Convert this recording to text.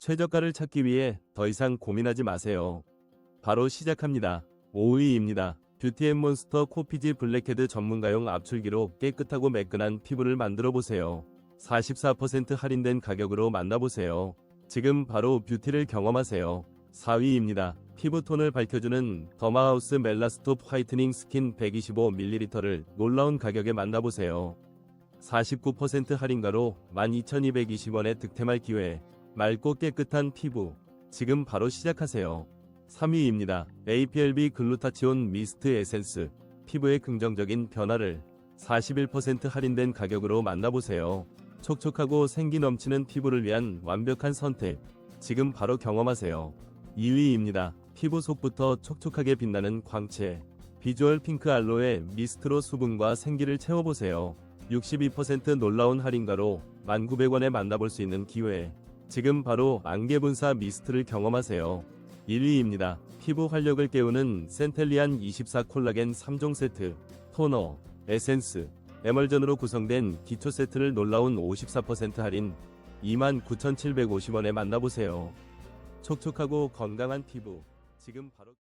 최저가를 찾기 위해 더 이상 고민하지 마세요. 바로 시작합니다. 5위입니다. 뷰티앤몬스터 코피지 블랙헤드 전문가용 압출기로 깨끗하고 매끈한 피부를 만들어 보세요. 44% 할인된 가격으로 만나보세요. 지금 바로 뷰티를 경험하세요. 4위입니다. 피부톤을 밝혀주는 더마하우스 멜라스톱 화이트닝 스킨 125ml를 놀라운 가격에 만나보세요. 49% 할인가로 12,220원에 득템할 기회. 맑고 깨끗한 피부. 지금 바로 시작하세요. 3위입니다. APLB 글루타치온 미스트 에센스. 피부의 긍정적인 변화를 41% 할인된 가격으로 만나보세요. 촉촉하고 생기 넘치는 피부를 위한 완벽한 선택. 지금 바로 경험하세요. 2위입니다. 피부 속부터 촉촉하게 빛나는 광채. 비주얼 핑크 알로에 미스트로 수분과 생기를 채워보세요. 62% 놀라운 할인가로 1,900원에 만나볼 수 있는 기회. 지금 바로 안개 분사 미스트를 경험하세요. 1위입니다. 피부 활력을 깨우는 센텔리안 24 콜라겐 3종 세트, 토너, 에센스, 에멀전으로 구성된 기초 세트를 놀라운 54% 할인 29,750원에 만나보세요. 촉촉하고 건강한 피부. 지금 바로